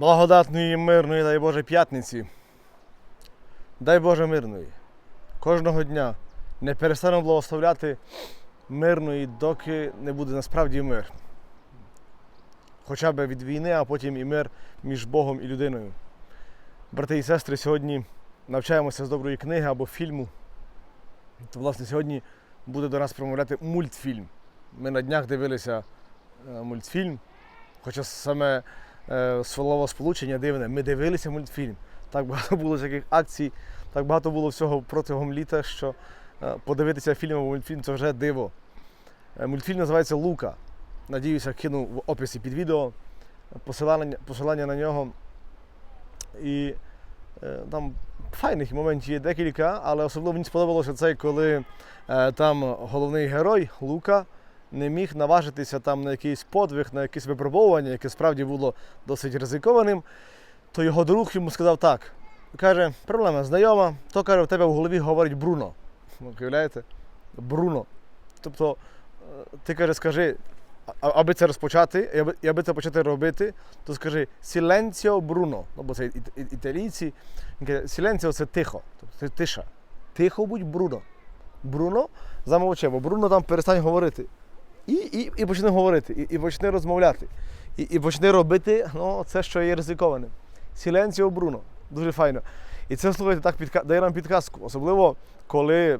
Благодатної, мирної, дай Боже, п'ятниці. Дай Боже мирної. Кожного дня не перестанемо благословляти мирної, доки не буде насправді мир. Хоча б від війни, а потім і мир між Богом і людиною. Брати і сестри, сьогодні навчаємося з доброї книги або фільму. То, власне, сьогодні буде до нас промовляти мультфільм. Ми на днях дивилися е, мультфільм, хоча саме е, слово сполучення дивне. Ми дивилися мультфільм. Так багато було всяких акцій, так багато було всього протягом літа, що е, подивитися фільм або мультфільм це вже диво. Е, Мультфільм називається Лука. Надіюся, кину в описі під відео посилання, посилання на нього. І там файних моментів є декілька, але особливо мені сподобалося це, коли там головний герой Лука не міг наважитися там на якийсь подвиг, на якесь випробовування, яке справді було досить ризикованим, то його друг йому сказав так. Каже, проблема знайома, то каже, в тебе в голові говорить Бруно. Уявляєте? Бруно. Тобто, е, ти каже, скажи, аби це розпочати, і аби, це почати робити, то скажи Сіленціо Бруно. Ну, бо це іт- іт- італійці. Він каже, Сіленціо це тихо, тобто це тиша. Тихо будь Бруно. Бруно замовчи, бо Бруно там перестань говорити. І, і, і почне говорити, і, і почне розмовляти. І, і почне робити ну, це, що є ризикованим. Сіленціо Бруно. Дуже файно. І це, слухайте, так підка... дає нам підказку. Особливо, коли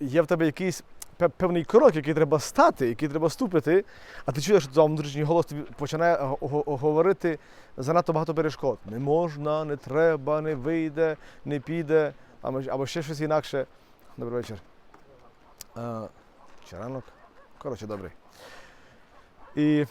є в тебе якийсь пе- певний крок, який треба стати, який треба ступити, а ти чуєш, що там внутрішній голос тобі починає го- го- говорити занадто багато перешкод. Не можна, не треба, не вийде, не піде, або, ще щось інакше. Добрий вечір. А, чи ранок? Коротше, добрий. І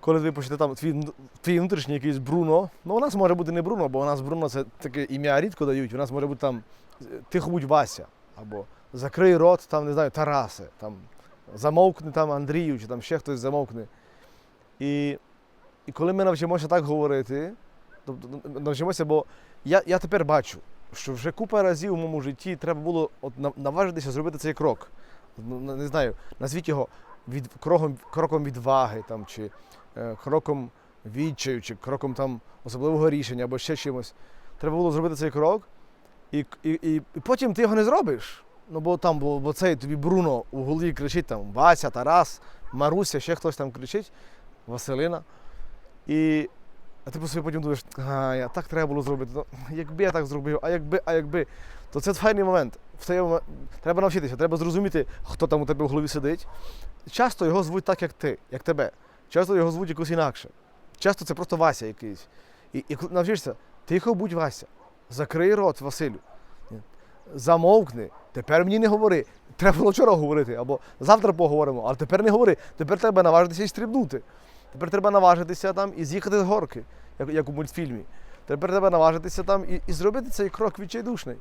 коли ви почнете там твій, твій внутрішній якийсь Бруно, ну у нас може бути не Бруно, бо у нас Бруно це таке ім'я рідко дають. У нас може бути там е, тихо будь Вася, або закрий рот, там, не знаю, Тарасе, там замовкни там Андрію, чи там ще хтось замовкне. І, і коли ми навчимося так говорити, тобто навчимося, бо я, я тепер бачу, що вже купа разів у моєму житті треба було от наважитися зробити цей крок. Не знаю, назвіть його від, кроком, кроком відваги там, чи е, кроком відчаю, чи кроком там особливого рішення або ще чимось. Треба було зробити цей крок, і, і, і, і потім ти його не зробиш. Ну, бо там, бо, бо цей тобі Бруно у голові кричить там Вася, Тарас, Маруся, ще хтось там кричить, Василина. І а ти по собі потім думаєш, а, я, так треба було зробити. Ну, якби я так зробив, а якби, а якби. То це файний момент. В цей момент треба навчитися, треба зрозуміти, хто там у тебе в голові сидить. Часто його звуть так, як ти, як тебе. Часто його звуть якось інакше. Часто це просто Вася якийсь. І, і коли навчишся, тихо будь Вася, закрий рот, Василю. Замовкни, тепер мені не говори. Треба було вчора говорити, або завтра поговоримо, але тепер не говори. Тепер треба наважитися і стрибнути. Тепер треба наважитися там і з'їхати з горки, як, як у мультфільмі. Тепер треба наважитися там і, і зробити цей крок відчайдушний.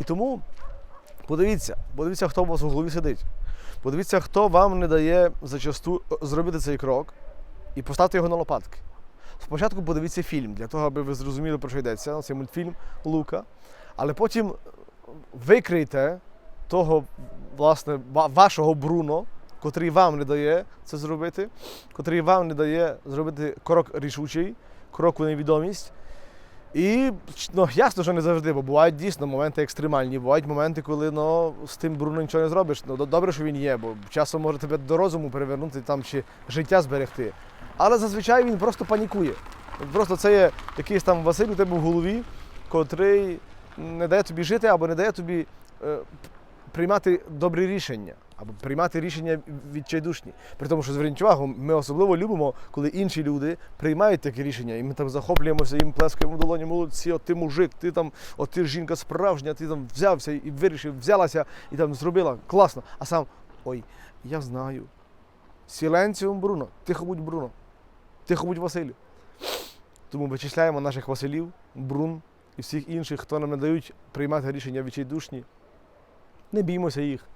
І тому подивіться, подивіться, хто у вас у голові сидить. Подивіться, хто вам не дає зачасту е, зробити цей крок і поставте його на лопатки. Спочатку подивіться фільм, для того, аби ви зрозуміли, про що йдеться. Це мультфільм Лука. Але потім е, викрийте того, власне, вашого Бруно, котрий вам не дає це зробити, котрий вам не дає зробити крок рішучий, крок у невідомість. І ну, ясно, що не завжди, бо бувають дійсно моменти екстремальні, бувають моменти, коли ну, з тим Бруно нічого не зробиш. Ну, добре, що він є, бо часом може тебе до розуму перевернути там чи життя зберегти. Але зазвичай він просто панікує. Просто це є якийсь там Василь у тебе в голові, котрий не дає тобі жити або не дає тобі е, приймати добрі рішення, або приймати рішення відчайдушні. При тому, що зверніть увагу, ми особливо любимо, коли інші люди приймають такі рішення, і ми там захоплюємося, їм плескаємо в долоні, молодці, от ти мужик, ти там, от ти жінка справжня, ти там взявся і вирішив, взялася і там зробила класно. А сам ой, я знаю. Сіленціум Бруно, тихо будь Бруно, тихо будь Василю. Тому вичисляємо наших Василів, Брун і всіх інших, хто нам не дають приймати рішення відчайдушні. Не біймося їх.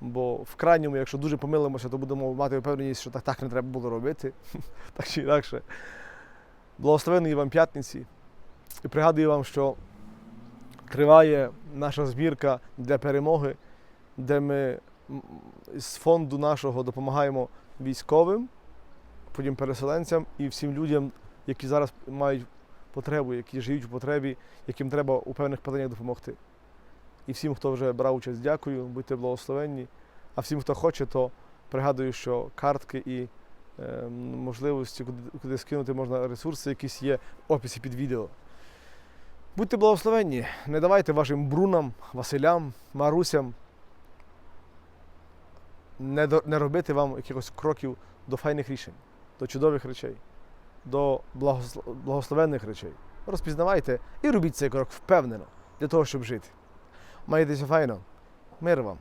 Бо в крайньому, якщо дуже помилимося, то будемо мати впевненість, що так, так не треба було робити. так чи інакше. Благословеної вам п'ятниці. І пригадую вам, що триває наша збірка для перемоги, де ми з фонду нашого допомагаємо військовим, потім переселенцям і всім людям, які зараз мають потребу, які живуть в потребі, яким треба у певних питаннях допомогти. І всім, хто вже брав участь, дякую, будьте благословенні. А всім, хто хоче, то пригадую, що картки і е, можливості, куди, куди скинути можна ресурси, якісь є в описі під відео. Будьте благословенні, не давайте вашим брунам, Василям, Марусям не, до, не робити вам якихось кроків до файних рішень, до чудових речей, до благосло- благословенних речей. Розпізнавайте і робіть цей крок впевнено для того, щоб жити. Майтеся файно. Мир вам.